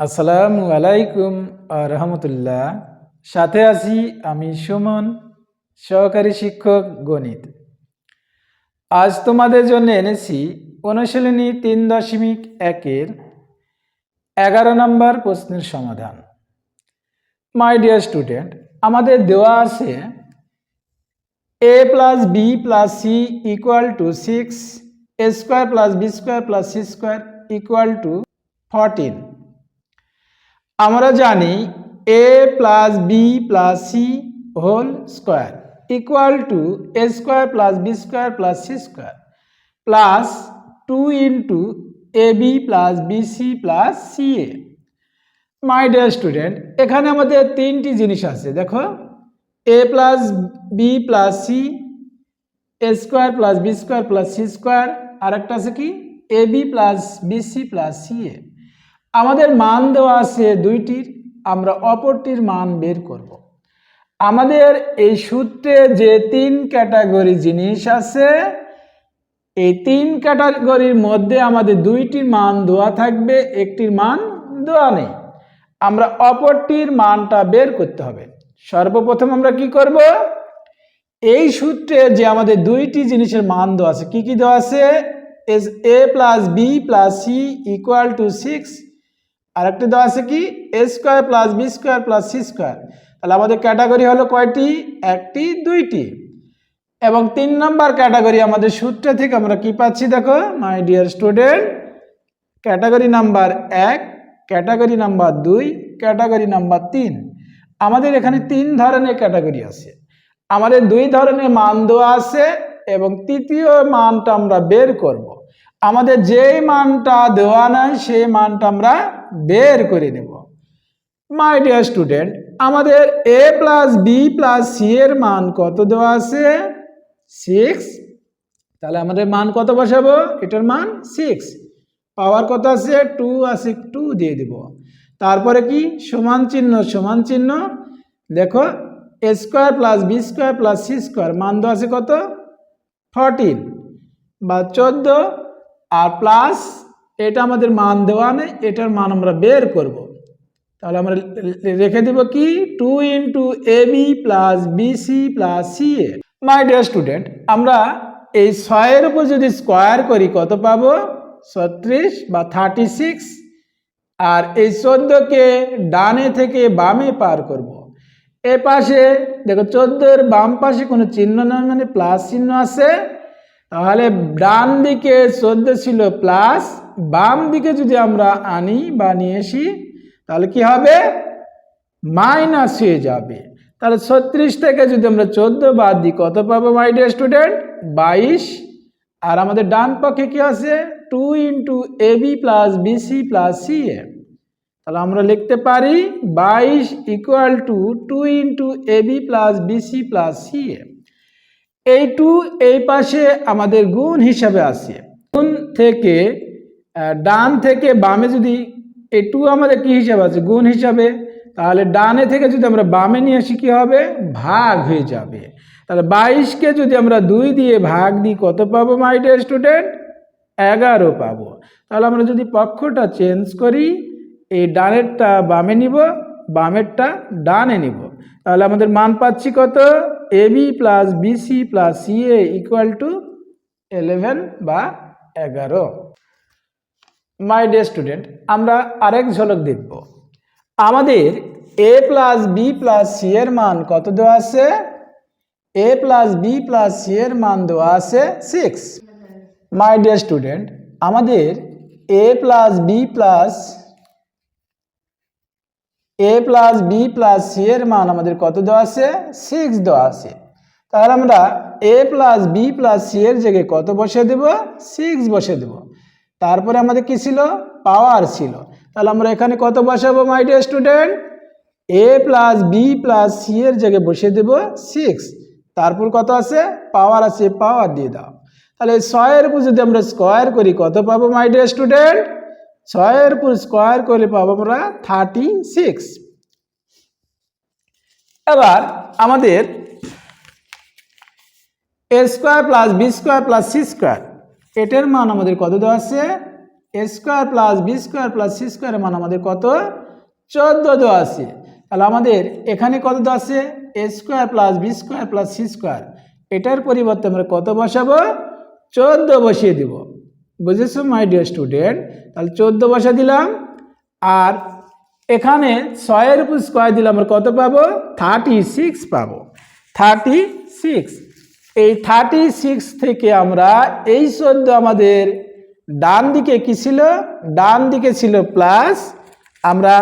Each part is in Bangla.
আসসালামু আলাইকুম রহমতুল্লাহ। সাথে আছি আমি সুমন, সহকারী শিক্ষক গণিত। আজ তোমাদের জন্য এনেছি অনুশীলনী তিন দশমিক একের এগারো নম্বর প্রশ্নের সমাধান। মাই ডিয়ার স্টুডেন্ট আমাদের দেওয়া আছে A plus B plus C equal to six A square plus B square plus C square equal to fourteen আমরা জানি A plus B plus C whole square equal to A square plus B square plus C square plus two into A B plus B C plus C A my dear student এখানে আমাদের তিনটি জিনিস আছে, দেখো। A plus B plus C A square plus B square plus C square আর একটা আছে কি? A B plus B C plus C A আমাদের মান দেওয়া আছে দুইটির, আমরা অপরটির মান বের করব। আমাদের এই সূত্রে যে তিন ক্যাটাগরি জিনিস আছে, এই তিন ক্যাটাগরির মধ্যে আমাদের দুইটির মান দেওয়া থাকবে, একটির মান দেওয়া নেই। আমরা অপরটির মানটা বের করতে হবে। সর্বপ্রথম আমরা কি করব? এই সূত্রে যে আমাদের দুইটি জিনিসের মান দেওয়া আছে, কি কি দেওয়া আছে? A plus B plus C equal to six আর একটা দেওয়া আছে কি? A square plus B square plus C square তাহলে আমাদের ক্যাটাগরি হলো কয়টি? একটি, দুইটি। এবং তিন নম্বর ক্যাটাগরি আমাদের সূত্র থেকে আমরা কি পাচ্ছি দেখো? My dear student category number এক ক্যাটাগরি নাম্বার দুই ক্যাটাগরি নাম্বার তিন। আমাদের এখানে তিন ধরনের ক্যাটাগরি আছে। আমাদের দুই ধরনের মান দেওয়া আছে এবং তৃতীয় মানটা আমরা বের করব। আমাদের যেই মানটা দেওয়া নাই, সেই মানটা আমরা বের করে নেব। মাই ডিয়ার স্টুডেন্ট আমাদের A plus B plus C এর মান কত দেওয়া আছে? সিক্স তাহলে আমাদের মান কত বসাবো? এটার মান সিক্স পাওয়ার কত আছে? টু আছে টু দিয়ে দিব। তারপরে কি? সমান চিহ্ন সমান চিহ্ন। দেখো A square plus B square plus C square মান দেওয়া আছে কত? ফরটিন বা চোদ্দ। আর প্লাস এটা আমাদের মান দেওয়া নেই এটার মান আমরা বের করব। তাহলে আমরা রেখে দেব কি? Two into A B plus BC plus C A my dear student আমরা এই ছয়ের উপর যদি স্কোয়ার করি, কত পাবো? ছত্রিশ বা থার্টি সিক্স আর এই চোদ্দোকে ডানে থেকে বামে পার করব। এ পাশে, দেখো চোদ্দোর বাম পাশে কোনো চিহ্ন নয় মানে প্লাস চিহ্ন আছে। তাহলে ডান দিকে চোদ্দ ছিল প্লাস বাম দিকে যদি আমরা আনি বা নিয়ে আসি, তাহলে কি হবে? মাইনাস হয়ে যাবে। তাহলে ছত্রিশ থেকে যদি আমরা চোদ্দ বাদ দিই, কত পাবো মাই ডিয়ার স্টুডেন্ট বাইশ। আর আমাদের ডান পক্ষে কি আছে? Two into A B plus BC plus C A তাহলে আমরা লিখতে পারি বাইশ equal to two into A B plus BC plus C A এই টু এই পাশে আমাদের গুণ হিসাবে আছে। গুণ থেকে ডান থেকে বামে যদি এই টু আমাদের কি হিসাবে আছে? গুণ হিসাবে, তাহলে ডানে থেকে যদি আমরা বামে নিয়ে আসি, কী হবে? ভাগ হয়ে যাবে। তাহলে বাইশকে যদি আমরা দুই দিয়ে ভাগ দিই, কত পাবো মাই ডিয়ার স্টুডেন্ট এগারো পাবো। তাহলে আমরা যদি পক্ষটা চেঞ্জ করি, এই ডানেরটা বামে নিব, বামেরটা ডানে নিব। তাহলে আমাদের মান পাচ্ছি কত? A B plus BC plus C A equal to eleven বা এগারো। মাই ডিয়ার স্টুডেন্ট আমরা আরেক ঝলক দেখব। আমাদের A plus B plus C এর মান কত দেওয়া আছে? A plus B plus C এর মান দেওয়া আছে সিক্স মাই ডিয়ার স্টুডেন্ট আমাদের A plus B plus A plus B plus C এর মান আমাদের কত দেওয়া আছে? সিক্স দেওয়া আছে। তাহলে আমরা A plus B plus C এর জায়গায় কত বসে দেব? সিক্স বসে দেব। তারপরে আমাদের কি ছিল? পাওয়ার ছিল। তাহলে আমরা এখানে কত বসাবো my dear student A plus B plus C এর জায়গায় বসিয়ে দেব সিক্স তারপর কত আছে? পাওয়ার আছে পাওয়ার দিয়ে দাও। তাহলে ছয়ের উপর যদি আমরা স্কোয়ার করি, কত পাবো মাই ডিয়ার স্টুডেন্ট ছয়ের উপর স্কোয়ার করে পাবো আমরা থার্টি সিক্স এবার আমাদের A square plus B square plus C square এটার মান আমাদের কত দেওয়া আছে? A square plus B square plus C স্কোয়ারের মান আমাদের কত? চোদ্দ দেওয়া আছে। তাহলে আমাদের এখানে কত দেওয়া আছে? A square plus B square plus C square. এটার পরিবর্তে আমরা কত বসাবো? চোদ্দ বসিয়ে দিব। বুঝেছ মাই ডিয়ার স্টুডেন্ট তাহলে চোদ্দ বসা দিলাম। আর এখানে ছয়ের উপর স্কোয়ার দিলে আমরা কত পাবো? থার্টি সিক্স পাবো। থার্টি সিক্স এই থার্টি সিক্স থেকে আমরা এই চোদ্দ আমাদের ডান দিকে কি ছিল? ডান দিকে ছিল প্লাস আমরা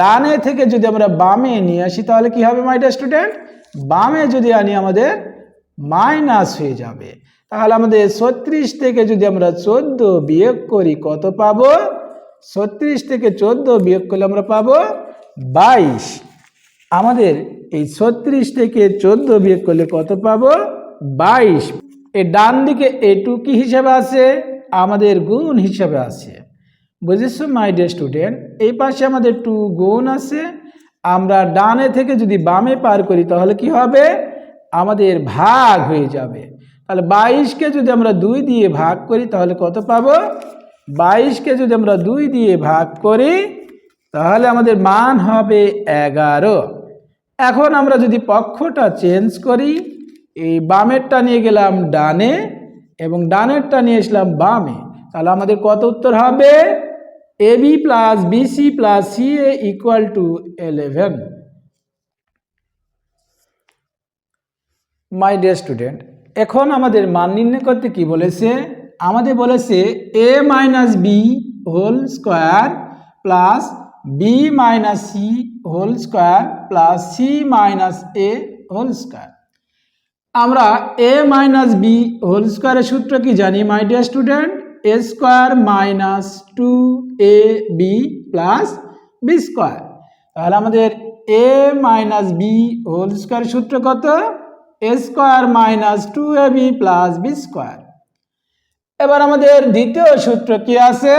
ডানে থেকে যদি আমরা বামে নিয়ে আসি, তাহলে কি হবে মাইটা স্টুডেন্ট বামে যদি আনি, আমাদের মাইনাস হয়ে যাবে। তাহলে আমাদের ছত্রিশ থেকে যদি আমরা চোদ্দ বিয়োগ করি, কত পাবো? ছত্রিশ থেকে চোদ্দ বিয়োগ করলে আমরা পাবো বাইশ। আমাদের এই ছত্রিশ থেকে চোদ্দ বিয়োগ করলে কত পাবো? বাইশ। এই ডান দিকে এটু কি হিসাবে আছে? আমাদের গুণ হিসাবে আছে। বুঝেছ মাই ডিয়ার স্টুডেন্ট এই পাশে আমাদের টু গুণ আছে। আমরা ডানে থেকে যদি বামে পার করি, তাহলে কি হবে? আমাদের ভাগ হয়ে যাবে। তাহলে বাইশকে যদি আমরা দুই দিয়ে ভাগ করি, তাহলে কত পাবো? বাইশকে যদি আমরা দুই দিয়ে ভাগ করি, তাহলে আমাদের মান হবে এগারো। এখন আমরা যদি পক্ষটা চেঞ্জ করি এই বামেরটা নিয়ে গেলাম ডানে এবং ডানেরটা নিয়ে আসলাম বামে। তাহলে আমাদের কত উত্তর হবে? A B plus BC plus C A equal to eleven. My dear student, এখন আমাদের মান নির্ণয় করতে কি বলেছে? আমাদের বলেছে A minus B whole square plus B minus C whole square plus C minus A whole square. আমরা এ মাইনাস বি হোল স্কোয়ারের সূত্র কি জানি my dear student A square minus two A B plus B square তাহলে আমাদের এ মাইনাস বি হোল স্কোয়ারের সূত্র কত? A square minus two A B plus B square এবার আমাদের দ্বিতীয় সূত্র কি আছে?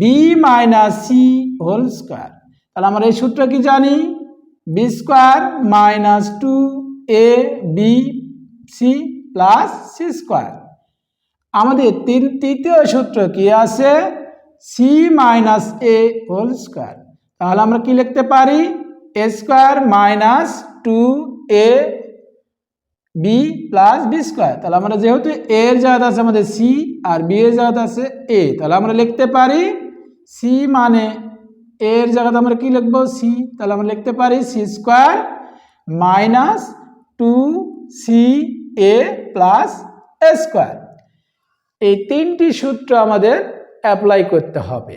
B minus C whole square তাহলে আমরা এই সূত্র কি জানি? B square minus two A B C plus C square আমাদের তিন, তৃতীয় সূত্র কি আছে? C minus A whole square তাহলে আমরা কি লিখতে পারি? A square minus two A B plus B square তাহলে আমরা যেহেতু এর জায়গাতে আছে আমাদের সি আর বি এর জায়গাতে আছে এ তাহলে আমরা লিখতে পারি সি মানে এর জায়গাতে আমরা কি লিখব? সি তাহলে আমরা লিখতে পারি C square minus two C A plus A square এই তিনটি সূত্র আমাদের অ্যাপ্লাই করতে হবে।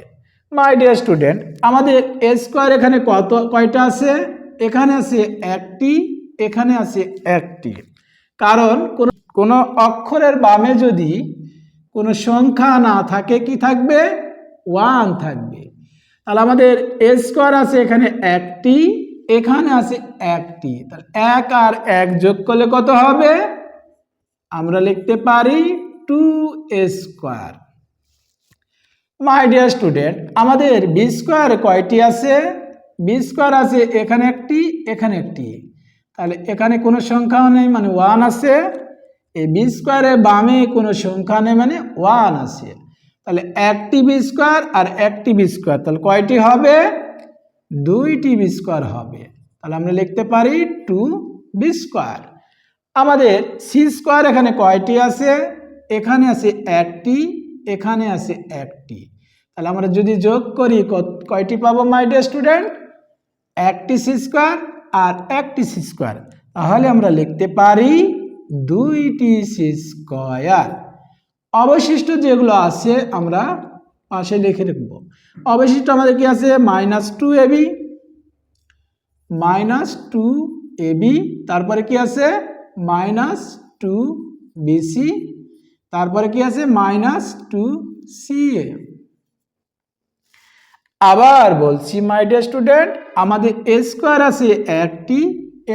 মাই ডিয়ার স্টুডেন্ট আমাদের এ স্কোয়ার এখানে কত, কয়টা আছে? এখানে আছে একটি, এখানে আছে একটি। কারণ কোনো কোনো অক্ষরের বামে যদি কোনো সংখ্যা না থাকে, কি থাকবে? ওয়ান থাকবে। তাহলে আমাদের এ স্কোয়ার আছে এখানে একটি এখানে আছে একটি, তাহলে এক আর এক যোগ করলে কত হবে? আমরা লিখতে পারি two square my dear student আমাদের বি স্কোয়ার কয়টি আছে? বি স্কোয়ার আছে এখানে একটি এখানে একটি। তাহলে এখানে কোনো সংখ্যা নেই মানে ওয়ান আছে। এই বি স্কোয়ারের বামে কোনো সংখ্যা নেই মানে ওয়ান আছে। তাহলে একটি বি স্কোয়ার আর একটি বি স্কোয়ার তাহলে কয়টি হবে? দুইটি বি স্কোয়ার হবে। তাহলে আমরা লিখতে পারি টু বি স্কোয়ার। আমাদের সি স্কোয়ার এখানে কয়টি আছে? এখানে আছে একটি, এখানে আছে একটি। তাহলে আমরা যদি যোগ করি কয়টি পাবো মাই ডিয়ার স্টুডেন্ট একটি সি স্কোয়ার আর একটি সি স্কোয়ার। তাহলে আমরা লিখতে পারি দুইটি সি স্কোয়ার। অবশিষ্ট যেগুলো আছে আমরা পাশে লিখে রাখব অবশিষ্ট আমাদের কি আছে? Minus two AB minus two AB তারপরে কি আছে? মাইনাস টু বিসি তারপরে কি আছে? মাইনাস টু সিএ আবার বলছি মাই ডিয়ার স্টুডেন্ট আমাদের এ স্কোয়ার আছে একটি,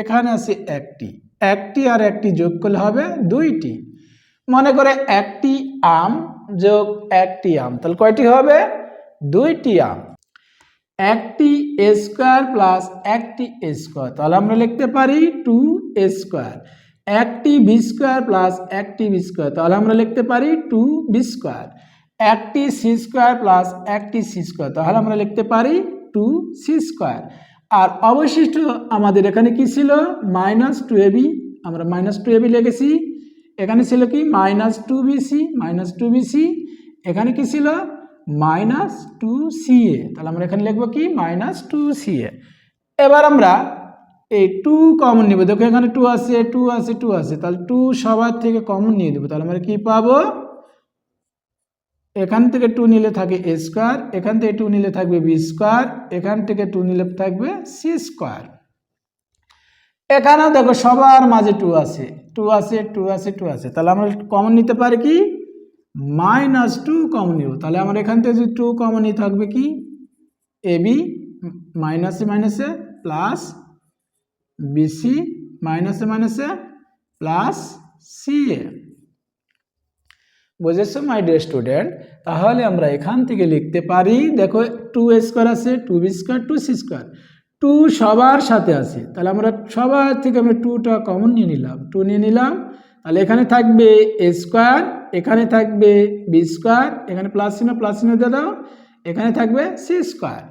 এখানে আছে একটি। একটি আর একটি যোগ করলে হবে দুইটি। মনে করে একটি আম যোগ একটি আম। তাহলে কয়টি হবে? দুইটি আম। একটি এ স্কোয়ার প্লাস একটি এ স্কোয়ার। তাহলে আমরা লিখতে পারি টু এ স্কোয়ার। একটি বি স্কোয়ার প্লাস একটি বি স্কোয়ার। তাহলে আমরা লিখতে পারি টু বি স্কোয়ার। একটি সি স্কোয়ার প্লাস একটি সি স্কোয়ার। তাহলে আমরা লিখতে পারি টু সি স্কোয়ার। আর অবশিষ্ট আমাদের এখানে কি ছিল? মাইনাস টু এবি আমরা মাইনাস টু এবি লিখেছি। এখানে ছিল কি? Minus two BC minus two BC এখানে কি ছিল? মাইনাস টু সি এ তাহলে আমরা এখানে লিখব কি? মাইনাস টু সি এ এবার আমরা এই টু কমন নিব। দেখো এখানে টু আছে টু আছে টু আছে। তাহলে টু সবার থেকে কমন নিয়ে দেবো। তাহলে আমরা কি পাবো? এখান থেকে টু নিলে থাকে এ স্কোয়ার এখান থেকে টু নিলে থাকবে বি স্কোয়ার এখান থেকে টু নিলে থাকবে সি স্কোয়ার এখানেও দেখো সবার মাঝে টু আছে টু আছে টু আছে টু আছে। তাহলে আমরা কমন নিতে পারি কি? মাইনাস টু কমন নিব। তাহলে আমার এখান থেকে যদি টু কমন নিতে থাকবে কি? এ বি মাইনাসে মাইনাসে প্লাস বিসি মাইনাসে মাইনাসে প্লাস সি এ বুঝেছ মাই ডিয়ার স্টুডেন্ট তাহলে আমরা এখান থেকে লিখতে পারি, দেখো টু এ স্কোয়ার আছে two B square two C square two সবার সাথে আছে। তাহলে আমরা সবার থেকে আমরা টুটা কমন নিয়ে নিলাম। টু নিয়ে নিলাম। তাহলে এখানে থাকবে এ স্কোয়ার এখানে থাকবে বি স্কোয়ার এখানে প্লাস চিহ্ন প্লাস চিহ্ন দিয়ে দাও। এখানে থাকবে সি স্কোয়ার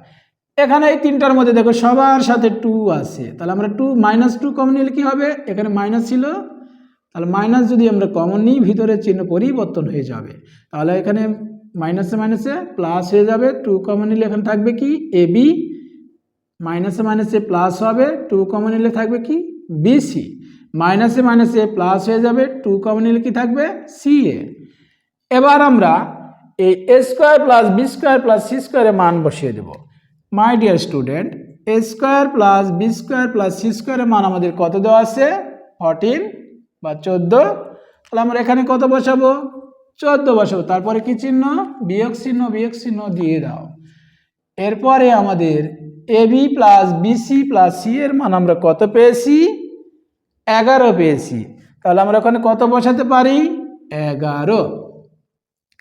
এখানে এই তিনটার মধ্যে দেখো সবার সাথে টু আছে। তাহলে আমরা টু মাইনাস টু কমন নিলে কী হবে? এখানে মাইনাস ছিল। তাহলে মাইনাস যদি আমরা কমন নিই ভিতরে চিহ্ন পরিবর্তন হয়ে যাবে। তাহলে এখানে মাইনাসে মাইনাসে প্লাস হয়ে যাবে। টু কমন নিলে এখানে থাকবে কি? এ মাইনাসে মাইনাসে প্লাস হবে টু কমন নিলে থাকবে কি? বিসি মাইনাসে মাইনাসে প্লাস হয়ে যাবে টু কমন নিলে কি থাকবে? C A. এবার আমরা এই A square plus B square plus C স্কোয়ারের মান বসিয়ে দেব। My dear student A square plus B square plus C স্কোয়ারের মান আমাদের কত দেওয়া আছে? ফর্টিন বা চোদ্দ। তাহলে আমরা এখানে কত বসাবো? চোদ্দ বসাবো। তারপরে কি চিহ্ন? বিয়োগ চিহ্ন বিয়োগ চিহ্ন দিয়ে দাও। এরপরে আমাদের A B plus BC plus C এর মান আমরা কত পেয়েছি? এগারো পেয়েছি। তাহলে আমরা ওখানে কত বসাতে পারি? এগারো।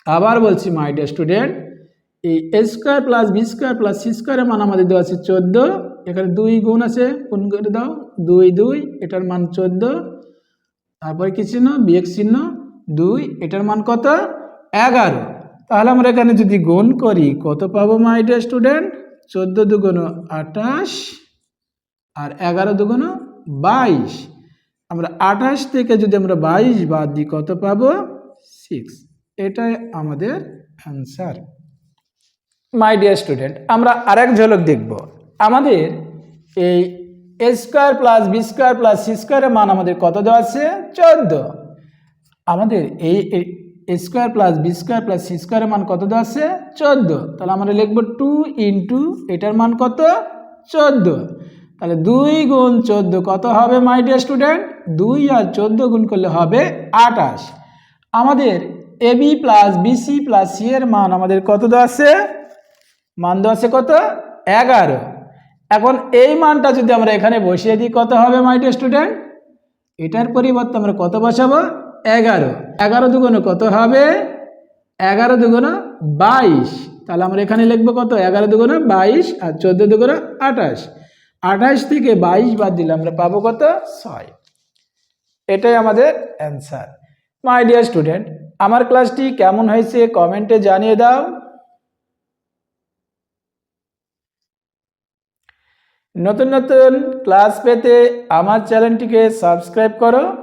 আবার বলছি মাই ডিয়ার স্টুডেন্ট এই A square plus B square plus C স্কোয়ারের মান আমাদের দেওয়া আছে চোদ্দ। এখানে দুই গুণ আছে, গুণ করে দাও, দুই দুই, এটার মান চোদ্দ। তারপরে কি চিহ্ন? বিয়োগ চিহ্ন, দুই, এটার মান কত? এগারো। তাহলে আমরা এখানে যদি গুণ করি, কত পাবো মাই ডিয়ার স্টুডেন্ট চোদ্দ দুগুণ আঠাশ আর এগারো দুগুণ বাইশ। আমরা আঠাশ থেকে যদি আমরা বাইশ বাদ দিই, কত পাবো? সিক্স এটাই আমাদের অ্যান্সার মাই ডিয়ার স্টুডেন্ট আমরা আরেক ঝলক দেখব। আমাদের এই A square plus B square plus C স্কোয়ারের মান আমাদের কত দেওয়া আছে? চোদ্দ। আমাদের এই A square plus B square plus C স্কোয়ারের মান কত দেওয়া আছে? চোদ্দ। তাহলে আমরা লিখব টু ইন্টু এটার মান কত? চোদ্দ। তাহলে দুই গুণ চোদ্দ কত হবে মাই ডিয়ার স্টুডেন্ট দুই আর চোদ্দ গুণ করলে হবে আটাশ আমাদের A B plus BC plus C এর মান আমাদের কত দেওয়া আছে? মান দেওয়া আছে কত? এগারো। এখন এই মানটা যদি আমরা এখানে বসিয়ে দিই, কত হবে মাই ডিয়ার স্টুডেন্ট এটার পরিবর্তে আমরা কত বসাবো? এগারো। এগারো দুগুণ কত হবে? এগারো দুগুণ বাইশ। তাহলে আমরা এখানে লিখব কত? এগারো দুগুণ বাইশ আর চোদ্দ দুগুণ আঠাশ। আঠাশ থেকে বাইশ বাদ দিলে আমরা পাবো কত? ছয়। এটাই আমাদের অ্যান্সার। মাই ডিয়ার স্টুডেন্ট, আমার ক্লাসটি কেমন হয়েছে কমেন্টে জানিয়ে দাও। নতুন নতুন ক্লাস পেতে আমার চ্যানেলটিকে সাবস্ক্রাইব করো।